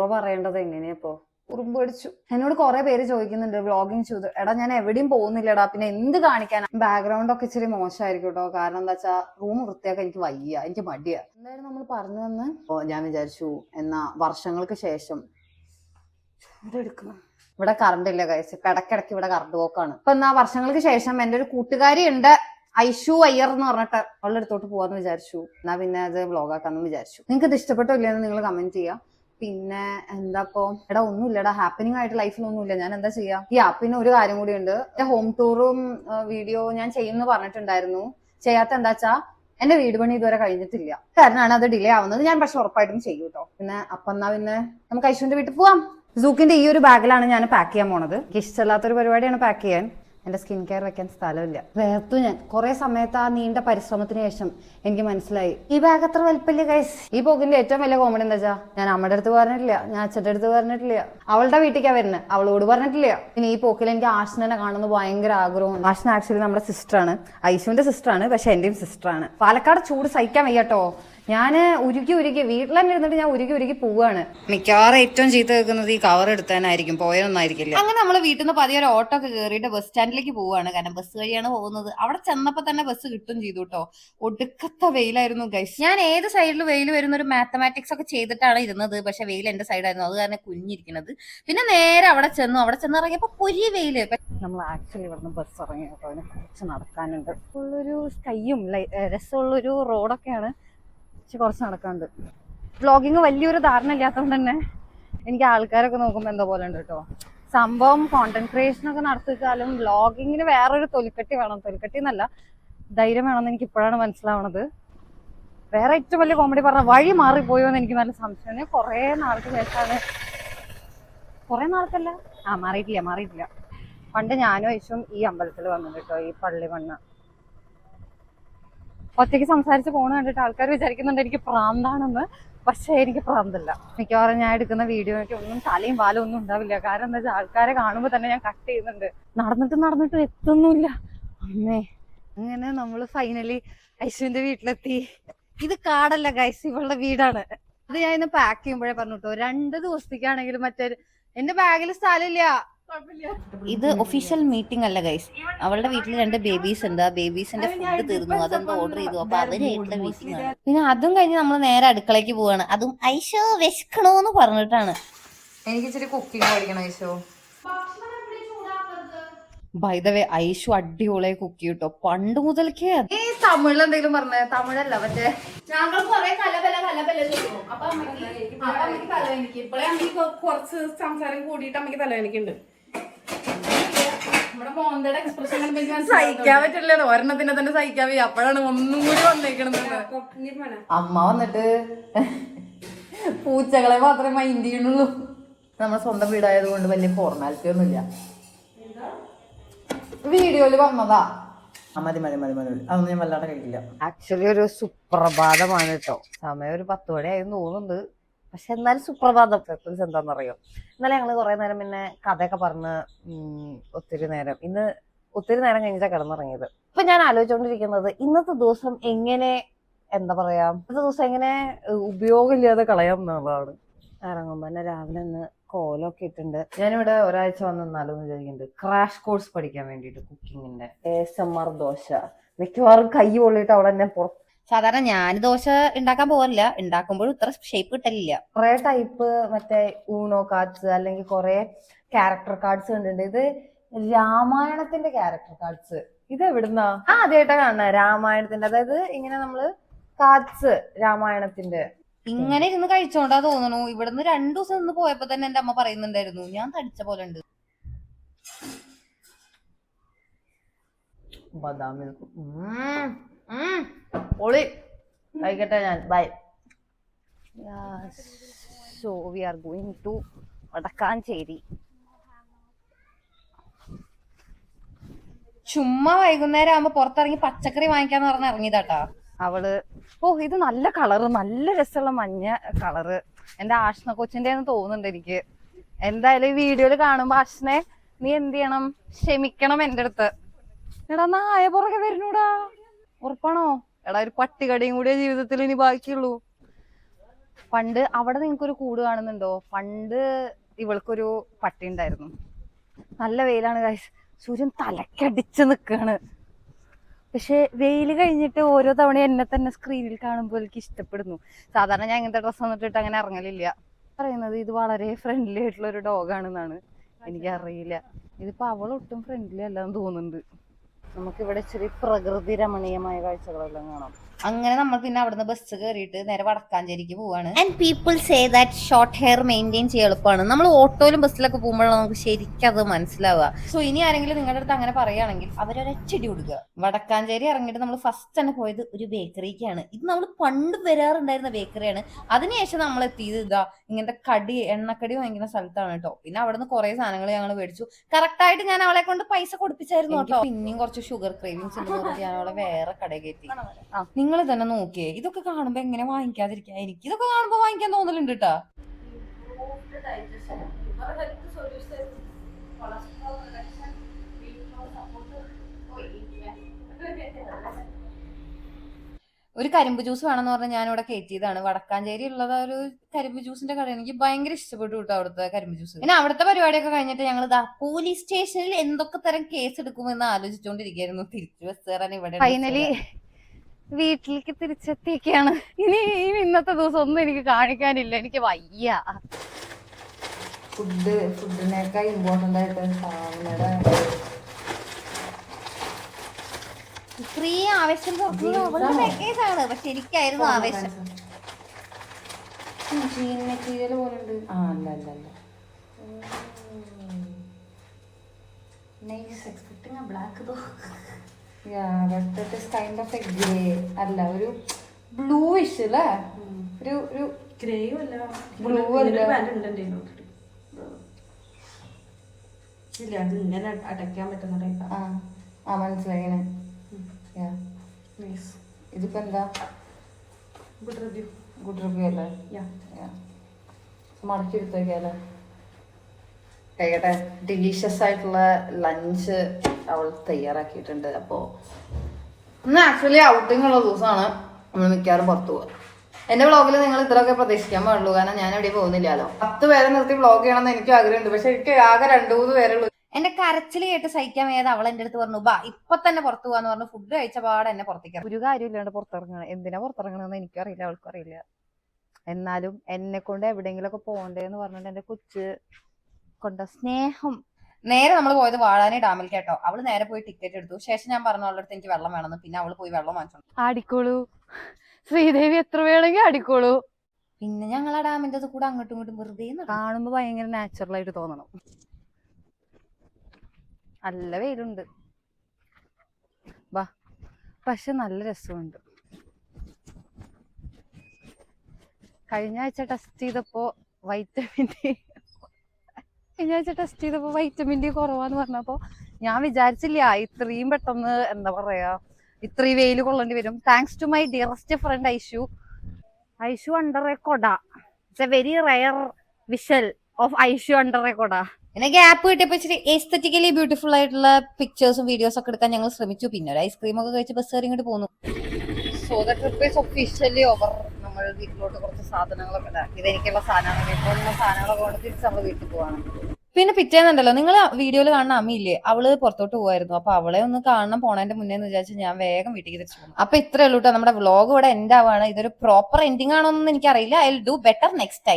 Intro പറയേണ്ടത് എങ്ങനെയാ ഇപ്പോ? ഉറുമ്പ് എന്നോട് കുറെ പേര് ചോദിക്കുന്നുണ്ട് വ്ളോഗിങ് ചെയ്തു. എടാ ഞാൻ എവിടെയും പോകുന്നില്ലടാ. പിന്നെ എന്ത് കാണിക്കാൻ ബാക്ക്ഗ്രൗണ്ട് ഒക്കെ ഇച്ചിരി മോശമായിരിക്കും കേട്ടോ കാരണം എന്താ വെച്ചാ റൂം വൃത്തിയാക്കാൻ എനിക്ക് വയ്യ. എനിക്ക് മടിയാ. എന്തായാലും നമ്മൾ പറഞ്ഞു വന്ന് ഞാൻ വിചാരിച്ചു എന്നാ വർഷങ്ങൾക്ക് ശേഷം ഇവിടെ കറണ്ട് ഇല്ല കഴിച്ച് കിടക്കിടക്ക് ഇവിടെ കറണ്ട് പോക്കാണ് ഇപ്പൊ എന്നാ വർഷങ്ങൾക്ക് ശേഷം എന്റെ ഒരു കൂട്ടുകാരി ഉണ്ട് ഐഷു അയ്യർ എന്ന് പറഞ്ഞിട്ട്. അവളുടെ അടുത്തോട്ട് പോവാന്ന് വിചാരിച്ചു. എന്നാ പിന്നെ അത് വ്ളോഗ് ആക്കാന്ന് വിചാരിച്ചു. നിങ്ങൾക്ക് ഇത് ഇഷ്ടപ്പെട്ടോ ഇല്ലയെന്ന് നിങ്ങൾ കമന്റ് ചെയ്യാം. പിന്നെ എന്താ ഇപ്പൊ എടാ ഒന്നുമില്ലടാ ഹാപ്പനിങ് ആയിട്ട് ലൈഫിൽ ഒന്നുമില്ല. ഞാൻ എന്താ ചെയ്യാ? ഈ പിന്നെ ഒരു കാര്യം കൂടി ഉണ്ട്. എന്റെ ഹോം ടൂറും വീഡിയോ ഞാൻ ചെയ്യുമെന്ന് പറഞ്ഞിട്ടുണ്ടായിരുന്നു. ചെയ്യാത്ത എന്താച്ചാ എന്റെ വീട് പണി ഇതുവരെ കഴിഞ്ഞിട്ടില്ല. കാരണമാണ് അത് ഡിലേ ആവുന്നത്. ഞാൻ പക്ഷെ ഉറപ്പായിട്ടും ചെയ്യും കേട്ടോ. പിന്നെ അപ്പൊ എന്നാ പിന്നെ നമുക്ക് ഐശുവിന്റെ വീട്ടിൽ പോവാം. സൂക്കിന്റെ ഈ ഒരു ബാഗിലാണ് ഞാൻ പാക്ക് ചെയ്യാൻ പോണത്. എനിക്ക് ഇഷ്ടമല്ലാത്തൊരു പരിപാടിയാണ് പാക്ക് ചെയ്യാൻ. എന്റെ സ്കിൻ കെയർ വെക്കാൻ സ്ഥലമില്ല. വേർത്തു ഞാൻ. കുറേ സമയത്ത് ആ നീണ്ട പരിശ്രമത്തിന് ശേഷം എനിക്ക് മനസ്സിലായി. ഈ ബാഗ് അത്ര വലിപ്പമില്ല കൈസ് ഈ പോക്കിന്റെ ഏറ്റവും വലിയ കോമഡി എന്താ വെച്ചാ ഞാൻ അമ്മയുടെ അടുത്ത് പറഞ്ഞിട്ടില്ല ഞാൻ അച്ഛന്റെ അടുത്ത് പറഞ്ഞിട്ടില്ല. അവളുടെ വീട്ടിലേക്കാ വരുന്നത് അവളോട് പറഞ്ഞിട്ടില്ല. പിന്നെ ഈ പോക്കിൽ എനിക്ക് ആഷിനെ കാണുന്നത് ഭയങ്കര ആഗ്രഹമാണ് ആഷിന ആക്ച്വലി നമ്മുടെ സിസ്റ്ററാണ് ഐശുവിന്റെ സിസ്റ്ററാണ് പക്ഷെ എന്റെയും സിസ്റ്ററാണ് പാലക്കാട് ചൂട് സഹിക്കാൻ വയ്യട്ടോ ഞാൻ ഉരുക്കി ഉരുക്കി വീട്ടിൽ തന്നെ ഇരുന്നിട്ട് ഞാൻ ഉരുക്കി ഉരുക്കി പോവാണ്. മിക്കവാറും ഏറ്റവും ചീത്ത വെക്കുന്നത് ഈ കവർ എടുത്താനായിരിക്കും പോയൊന്നായിരിക്കില്ല അങ്ങനെ നമ്മൾ വീട്ടിൽ നിന്ന് പതിയെ ഒരു ഓട്ടോ ഒക്കെ കയറിയിട്ട് ബസ് സ്റ്റാൻഡിലേക്ക് പോവാണ്. കാരണം ബസ് വഴിയാണ് പോകുന്നത്. അവിടെ ചെന്നപ്പോ തന്നെ ബസ് കിട്ടും ചെയ്തു കേട്ടോ ഒടുക്കത്തെ വെയിലായിരുന്നു ഗൈസ് ഞാൻ ഏത് സൈഡിൽ വെയിൽ വരുന്ന ഒരു മാത്തമാറ്റിക്സ് ഒക്കെ ചെയ്തിട്ടാണ് ഇരുന്നത്. പക്ഷെ വെയിൽ എന്റെ സൈഡായിരുന്നു അത് കാരണം കുഞ്ഞിരിക്കുന്നത് പിന്നെ നേരെ അവിടെ ചെന്നു. അവിടെ ചെന്ന് ഇറങ്ങിയപ്പോ പൊരി വെയിൽ നമ്മൾ ആക്ച്വലി ഇവിടുന്ന് ബസ് ഇറങ്ങി. കേട്ടോ അതിന് കുറച്ച് നടക്കാനുണ്ട്. ഉള്ളൊരു സ്കൈയും രസമുള്ളൊരു റോഡൊക്കെയാണ് പക്ഷെ കുറച്ച് നടക്കാണ്ട് വ്ളോഗിങ് വലിയൊരു ധാരണ ഇല്ലാത്തതുകൊണ്ട് തന്നെ എനിക്ക് ആൾക്കാരൊക്കെ നോക്കുമ്പോൾ എന്തോ പോലെ ഉണ്ട് കേട്ടോ. സംഭവം കോണ്ടന്റ് ക്രിയേഷൻ ഒക്കെ നടത്തിച്ചാലും വ്ളോഗിങ്ങിന് വേറൊരു തൊലിക്കട്ടി വേണം. തൊലിക്കട്ടി എന്നല്ല ധൈര്യം വേണമെന്ന് എനിക്ക് ഇപ്പോഴാണ് മനസ്സിലാവണത്. വേറെ ഏറ്റവും വലിയ കോമഡി പറഞ്ഞ വഴി മാറിപ്പോയോ എന്ന് എനിക്ക് നല്ല സംശയമാണ് കുറേ നാൾക്ക് ശേഷമാണ്. കുറേ നാൾക്കല്ല? ആ മാറിയിട്ടില്ല മാറിയിട്ടില്ല. പണ്ട് ഞാനും ഐശും ഈ അമ്പലത്തിൽ വന്നിട്ട് കേട്ടോ ഈ പള്ളി മണ്ണ്. ഒറ്റയ്ക്ക് സംസാരിച്ച് പോണ കണ്ടിട്ട് ആൾക്കാർ വിചാരിക്കുന്നുണ്ട് എനിക്ക് പ്രാന്താണെന്ന്. പക്ഷേ എനിക്ക് പ്രാന്തല്ല. മിക്കവാറും ഞാൻ എടുക്കുന്ന വീഡിയോയ്ക്ക് ഒന്നും തലയും പാലും ഒന്നും ഉണ്ടാവില്ല. കാരണം എന്താ വെച്ചാൽ ആൾക്കാരെ കാണുമ്പോൾ തന്നെ ഞാൻ കട്ട് ചെയ്യുന്നുണ്ട്. നടന്നിട്ട് നടന്നിട്ട് എത്തുന്നില്ല അമ്മേ അങ്ങനെ നമ്മൾ ഫൈനലി ഐശുവിന്റെ വീട്ടിലെത്തി. ഇത് കാടല്ല ഗൈസ് ഇവളുടെ വീടാണ്. അത് ഞാൻ ഇന്ന് പാക്ക് ചെയ്യുമ്പോഴേ പറഞ്ഞു കേട്ടോ രണ്ട് ദിവസത്തേക്കാണെങ്കിലും മറ്റേ എന്റെ ബാഗിൽ സ്ഥലമില്ല ഇത് ഒഫീഷ്യൽ മീറ്റിംഗ് അല്ല ഗൈസ് അവളുടെ വീട്ടിൽ രണ്ട് ബേബീസ് ഉണ്ട്. ആ ബേബീസിന്റെ ഫുഡ് തീർന്നു. അതെന്തോ ഓർഡർ ചെയ്തു? അപ്പൊ അവരായിട്ടുള്ള മീറ്റിംഗ് ആണ്. പിന്നെ അതും കഴിഞ്ഞ് നമ്മൾ നേരെ അടുക്കളയ്ക്ക് പോവാണ്. അതും ഐശോ വിശക്കണോന്ന് പറഞ്ഞിട്ടാണ്. എനിക്ക് ഇച്ചിരി കുക്കിംഗ് പഠിക്കണം Aisho. By the way Aishu അടിപൊളിയായി കുക്ക് കിട്ടോ പണ്ട് മുതൽക്കേ ഈ തമിഴിൽ എന്തെങ്കിലും പറഞ്ഞേ? തമിഴല്ല മറ്റേ. ഞങ്ങൾ കൊറേ അപ്പൊ അപ്പൊ തലവേനിക്ക് ഇപ്പഴേ കുറച്ച് സംസാരം കൂടിയിട്ട് അമ്മയ്ക്ക് തലവേനിക്കുണ്ട് നമ്മുടെ മോന്തയുടെ എക്സ്പ്രഷൻ കണ്ടുമ്പോ എനിക്ക് സഹിക്കാൻ പറ്റില്ല ഒരെണ്ണത്തിനെ തന്നെ സഹിക്കാൻ വയ്യ. അപ്പോഴാണ് ഒന്നും കൂടി വന്നേക്കണത്. അമ്മ വന്നിട്ട് പൂച്ചകളെ മാത്രമേ മൈൻഡ് ചെയ്യണുള്ളൂ നമ്മുടെ സ്വന്തം വീടായത് കൊണ്ട് വലിയ ഫോർമാലിറ്റി ഒന്നുമില്ല. വീഡിയോയിൽ വന്നതാ. ആ, മതി മതി മതി മതി അതൊന്നും ഞാൻ കഴിക്കില്ല. ആക്ച്വലി ഒരു സുപ്രഭാതമാണ് കേട്ടോ. സമയം ഒരു പത്ത് മണിയായി തോന്നുന്നുണ്ട്. പക്ഷെ എന്നാലും സുപ്രഭാതം പ്രത്യേകിച്ച് എന്താണെന്നറിയോ? ഇന്നലെ ഞങ്ങൾ കുറെ നേരം പിന്നെ കഥയൊക്കെ പറഞ്ഞ് ഒത്തിരി നേരം. ഇന്ന് ഒത്തിരി നേരം കഴിഞ്ഞാൽ കിടന്നിറങ്ങിയത്. ഇപ്പൊ ഞാൻ ആലോചിച്ചുകൊണ്ടിരിക്കുന്നത് ഇന്നത്തെ ദിവസം എങ്ങനെ എന്താ പറയാ ഇന്നത്തെ ദിവസം എങ്ങനെ ഉപയോഗമില്ലാതെ കളയാം എന്നുള്ളതാണ്. ഇറങ്ങുമ്പോ തന്നെ രാവിലെ ഒന്ന് കോലൊക്കെ ഇട്ടുണ്ട് ഞാനിവിടെ ഒരാഴ്ച വന്ന് നിന്നാലോ എന്ന് വിചാരിക്കുന്നുണ്ട്. ക്രാഷ് കോഴ്സ് പഠിക്കാൻ വേണ്ടിട്ട് കുക്കിങ്ങിന്റെ. S M R dosa. മിക്കവാറും കൈ പൊള്ളിയിട്ട് അവിടെ എന്നെ പുറത്ത് സാധാരണ ഞാൻ ദോശ ഉണ്ടാക്കാൻ പോകില്ല ഉണ്ടാക്കുമ്പോഴും ഇത്ര ഷേപ്പ് കിട്ടലില്ല. കുറെ ടൈപ്പ് മറ്റേ ഊണോ കാർഡ്സ് അല്ലെങ്കിൽ കുറെ ക്യാരക്ടർ കാർഡ്സ് കണ്ടിട്ടുണ്ട്. ഇത് രാമായണത്തിന്റെ ക്യാരക്ടർ കാർഡ്സ് ഇത് എവിടുന്നാ? ആ ആദ്യമായിട്ടാ കാണുന്ന. രാമായണത്തിന്റെ. അതായത് ഇങ്ങനെ നമ്മൾ കാർഡ്സ് രാമായണത്തിന്റെ. ഇങ്ങനെ ഇരുന്ന് കഴിച്ചോണ്ടാ തോന്നുന്നു ഇവിടുന്ന് രണ്ടു ദിവസം നിന്ന് പോയപ്പോ തന്നെ എന്റെ അമ്മ പറയുന്നുണ്ടായിരുന്നു ഞാൻ തടിച്ച പോലെ ഉണ്ട്. ബദാം മിൽക്ക് പൊളി. കഴിക്കട്ടെ ഞാൻ. Bye so we are going to Vadakkanchery. ചുമ്മാ വൈകുന്നേരം ആകുമ്പോ പുറത്തിറങ്ങി പച്ചക്കറി വാങ്ങിക്കാന്ന് പറഞ്ഞ ഇറങ്ങിയതാട്ടാ. അവൾ ഓ ഇത് നല്ല കളറ് നല്ല രസമുള്ള മഞ്ഞ കളറ്. എന്റെ ആഷ്ണ കൊച്ചിന്റെ തോന്നുന്നുണ്ട് എനിക്ക്. എന്തായാലും ഈ വീഡിയോയിൽ കാണുമ്പോ ആഷ്ണെ നീ എന്ത് ചെയ്യണം? ക്ഷമിക്കണം എന്റെ അടുത്ത്. എടാ നായ പുറകെ വരുന്നൂടാ. ഉറപ്പാണോ? എടാ ഒരു പട്ടികടയും കൂടിയ ജീവിതത്തിൽ ഇനി ബാക്കിയുള്ളൂ. പണ്ട് അവിടെ നിങ്ങൾക്കൊരു കൂട് കാണുന്നുണ്ടോ? പണ്ട് ഇവൾക്കൊരു പട്ടി ഉണ്ടായിരുന്നു. നല്ല വെയിലാണ് ഗൈസ് സൂര്യൻ തലക്കടിച്ച് നിൽക്കുകയാണ് പക്ഷെ വെയിൽ കഴിഞ്ഞിട്ട് ഓരോ തവണ എന്നെ തന്നെ സ്ക്രീനിൽ കാണുമ്പോൾ എനിക്ക് ഇഷ്ടപ്പെടുന്നു. സാധാരണ ഞാൻ ഇങ്ങനത്തെ ഡ്രസ്സ് വന്നിട്ടിട്ട് അങ്ങനെ ഇറങ്ങലില്ല. പറയുന്നത് ഇത് വളരെ ഫ്രണ്ട്ലി ആയിട്ടുള്ള ഒരു ഡോഗാണെന്നാണ് എനിക്കറിയില്ല. ഇതിപ്പോ അവളൊട്ടും ഫ്രണ്ട്ലി അല്ലാന്ന് തോന്നുന്നുണ്ട്. നമുക്കിവിടെ ഇച്ചിരി പ്രകൃതി രമണീയമായ കാഴ്ചകളെല്ലാം കാണാം. അങ്ങനെ നമ്മൾ പിന്നെ അവിടുന്ന് ബസ് കയറിയിട്ട് നേരെ വടക്കാഞ്ചേരിക്ക് പോവാണ്. And people say that short hair maintain ചെയ്യാൻ എളുപ്പമാണ്. നമ്മൾ ഓട്ടോയിലും ബസ്സിലൊക്കെ പോകുമ്പോഴാണ് നമുക്ക് ശരിക്കും അത് മനസ്സിലാവുക. സോ ഇനി ആരെങ്കിലും നിങ്ങളുടെ അടുത്ത് അങ്ങനെ പറയുകയാണെങ്കിൽ അവരൊരച്ചടി കൊടുക്കുക. വടക്കാഞ്ചേരി ഇറങ്ങിയിട്ട് നമ്മൾ ഫസ്റ്റ് തന്നെ പോയത് ഒരു ബേക്കറിക്കാണ് ഇത് നമ്മൾ പണ്ട് വരാറുണ്ടായിരുന്ന ബേക്കറിയാണ് അതിനുശേഷം നമ്മൾ എത്തിയത് ഇതാ ഇങ്ങനത്തെ കടി എണ്ണക്കടി വാങ്ങിക്കുന്ന സ്ഥലത്താണ് കേട്ടോ പിന്നെ അവിടെ നിന്ന് കുറെ സാധനങ്ങൾ ഞങ്ങൾ മേടിച്ചു. കറക്റ്റായിട്ട് ഞാൻ അവളെ കൊണ്ട് പൈസ കൊടുപ്പിച്ചായിരുന്നു കേട്ടോ പിന്നെയും കുറച്ച് ഷുഗർ ക്രേവിങ്സ് ഞാൻ അവളെ വേറെ കടയിൽ കയറ്റി. നിങ്ങൾ തന്നെ നോക്കിയേ. ഇതൊക്കെ കാണുമ്പോ എങ്ങനെ വാങ്ങിക്കാതിരിക്കാ എനിക്ക്? ഇതൊക്കെ കാണുമ്പോ വാങ്ങിക്കാൻ തോന്നലുണ്ട് കേട്ടാ ഒരു കരിമ്പ് ജ്യൂസ് വേണമെന്ന് പറഞ്ഞാൽ ഞാനിവിടെ കയറ്റിയതാണ് വടക്കാഞ്ചേരി ഉള്ളത് ഒരു കരിമ്പ് ജ്യൂസിന്റെ കട എനിക്ക് ഭയങ്കര ഇഷ്ടപ്പെട്ടു കേട്ടോ അവിടുത്തെ കരിമ്പ് ജ്യൂസ്. പിന്നെ അവിടുത്തെ പരിപാടിയൊക്കെ കഴിഞ്ഞിട്ട് ഞങ്ങൾ പോലീസ് സ്റ്റേഷനിൽ എന്തൊക്കെ തരം കേസ് എടുക്കുമെന്ന് ആലോചിച്ചുകൊണ്ടിരിക്കുകയായിരുന്നു തിരിച്ചു ബസ് കയറാൻ ഇവിടെ ഫൈനലി വീട്ടിലേക്ക് തിരിച്ചെത്തിയൊക്കെയാണ് ഇനി ഇന്നത്തെ ദിവസം ഒന്നും എനിക്ക് കാണിക്കാനില്ല. എനിക്ക് വയ്യ. ഫുഡ് ഫുഡിനേക്കാൾ ഇമ്പോർട്ടന്റ് ആയിട്ട് സാധനയുടെ ഇത്രയും ആവേശം അവളുടെ ആണ്. പക്ഷെ എനിക്കായിരുന്നു ആവേശം. ജീൻ മെറ്റീരിയൽ പോലെ ആ അല്ല അല്ല അല്ല. Nice expecting black Yeah, kind of a grey. അല്ല ഒരു ബ്ലൂയിഷ് അല്ലേ ഒരു ഒരു ഗ്രേയും അല്ല. Blue ഇങ്ങനെ അല്ല. pant ഉണ്ട് എന്റെ ഇല്ല അത് ഇങ്ങനെ അടയ്ക്കാൻ പറ്റുന്ന ടൈപ്പ് ആ. മനസ്സിലായി ഇതിപ്പോ എന്താ? ഗുഡ് റിവ്യൂ ഗുഡ് റിവ്യൂ അല്ലേ? മടക്കി കഴിയട്ടെ. ഡിലീഷ്യസ് ആയിട്ടുള്ള ലഞ്ച് അവൾ തയ്യാറാക്കിയിട്ടുണ്ട്. അപ്പോൾ ഇന്ന് ആക്ച്വലി ഔട്ടിംഗ് ഉള്ള ദിവസമാണ്. നമ്മൾ മിക്കവാറും പുറത്തു പോകുക എന്റെ വ്ളോഗിൽ നിങ്ങൾ ഇത്രയൊക്കെ പ്രതീക്ഷിക്കാൻ പാടുള്ളൂ. കാരണം ഞാൻ എവിടെ പോകുന്നില്ലല്ലോ. പത്ത് പേരെ നിർത്തി വ്ളോഗ് ചെയ്യണമെന്ന് എനിക്ക് ആഗ്രഹമുണ്ട്. പക്ഷെ എനിക്ക് ആകെ രണ്ടു മൂന്ന് പേരേ ഉള്ളൂ. എന്റെ കരച്ചിൽ കേട്ട് സഹിക്കാൻ വയ്യാതെ അവൾ എന്റെ അടുത്ത് പറഞ്ഞു ബാ ഇപ്പൊ തന്നെ പുറത്തു പോവാന്ന് പറഞ്ഞു. ഫുഡ് കഴിച്ച പാടെ എന്നെ പുറത്തേക്ക്. ഒരു കാര്യമില്ലാണ്ട് പുറത്തിറങ്ങണം. എന്തിനാ പുറത്തിറങ്ങണമെന്ന് എനിക്കറിയില്ല അവൾക്കറിയില്ല. എന്നാലും എന്നെ കൊണ്ട് എവിടെയെങ്കിലുമൊക്കെ പോകണ്ടേന്ന് പറഞ്ഞിട്ട് എന്റെ കൊച്ച് കൊണ്ട? സ്നേഹം. നേരെ നമ്മൾ പോയത് വാഴാനി ഡാമിൽ കേട്ടോ. അവൾ നേരെ പോയി ടിക്കറ്റ് എടുത്തു. ശേഷം ഞാൻ പറഞ്ഞു അവളുടെ അടുത്ത് എനിക്ക് വെള്ളം വേണമെന്ന്. പിന്നെ അവൾ പോയി വെള്ളം വാങ്ങിച്ചു ആടിക്കോളൂ. ശ്രീദേവി എത്ര വേണമെങ്കിൽ ആടിക്കോളൂ. പിന്നെ ഞങ്ങൾ ആ ഡാമിന്റെ കൂടെ അങ്ങോട്ടും ഇങ്ങോട്ടും വെറുതെ നടന്നു. കാണുമ്പോ ഭയങ്കര നാച്ചുറൽ ആയിട്ട് തോന്നണം. നല്ല വെയിലുണ്ട്. വാ. പക്ഷെ നല്ല രസമുണ്ട്. കഴിഞ്ഞ ആഴ്ച ടെസ്റ്റ് ചെയ്തപ്പോ വൈറ്റമിൻ ഡി കഴിഞ്ഞ ആഴ്ച ടെസ്റ്റ് ചെയ്തപ്പോ വൈറ്റമിൻ ഡി കുറവാന്ന് പറഞ്ഞപ്പോ ഞാൻ വിചാരിച്ചില്ല ഇത്രയും പെട്ടെന്ന് എന്താ പറയാ ഇത്രയും വെയിൽ കൊള്ളേണ്ടി വരും. Thanks to my dearest friend Aishu. Aishu under a കൊട. It's a very rare visual of Aishu under a കൊട. പിന്നെ ഗ്യാപ്പ് കിട്ടിയപ്പോ ഇച്ചിരി എസ്തറ്റിക്കലി ബ്യൂട്ടിഫുൾ ആയിട്ടുള്ള പിക്ചേഴ്സും വീഡിയോസ് ഒക്കെ എടുക്കാൻ ഞങ്ങൾ ശ്രമിച്ചു. പിന്നെ ഒരു ഐസ്ക്രീം ഒക്കെ കഴിച്ച് ബസ് കയറി ഇങ്ങോട്ട് പോന്നു. So the trip is officially over നമ്മൾ വീട്ടിലോട്ട് കുറച്ച് സാധനങ്ങളൊക്കെ ഇതെനിക്കുള്ള ഇത് എനിക്കുള്ള സാധനമാണ്. വീട്ടിലുള്ള സാധനങ്ങളൊക്കെ കൊണ്ട് തിരിച്ച് നമ്മൾ വീട്ടിൽ പോവാണ്. പിന്നെ പിറ്റേന്നുണ്ടല്ലോ നിങ്ങൾ വീഡിയോയിൽ കാണുന്ന അമ്മയില്ലേ അവൾ പുറത്തോട്ട് പോവായിരുന്നു. അപ്പൊ അവളെ ഒന്ന് കാണണം പോണതിന്റെ മുന്നേ എന്ന് വിചാരിച്ച് ഞാൻ വേഗം വീട്ടിൽ തിരിച്ചു അപ്പൊ ഇത്രേ ഉള്ളൂ കേട്ടോ നമ്മുടെ വ്ലോഗ് ഇവിടെ എൻഡ് ആവാണ്. ഇതൊരു പ്രോപ്പർ എൻഡിങ് ആണോ എനിക്കറിയില്ല. I do better next time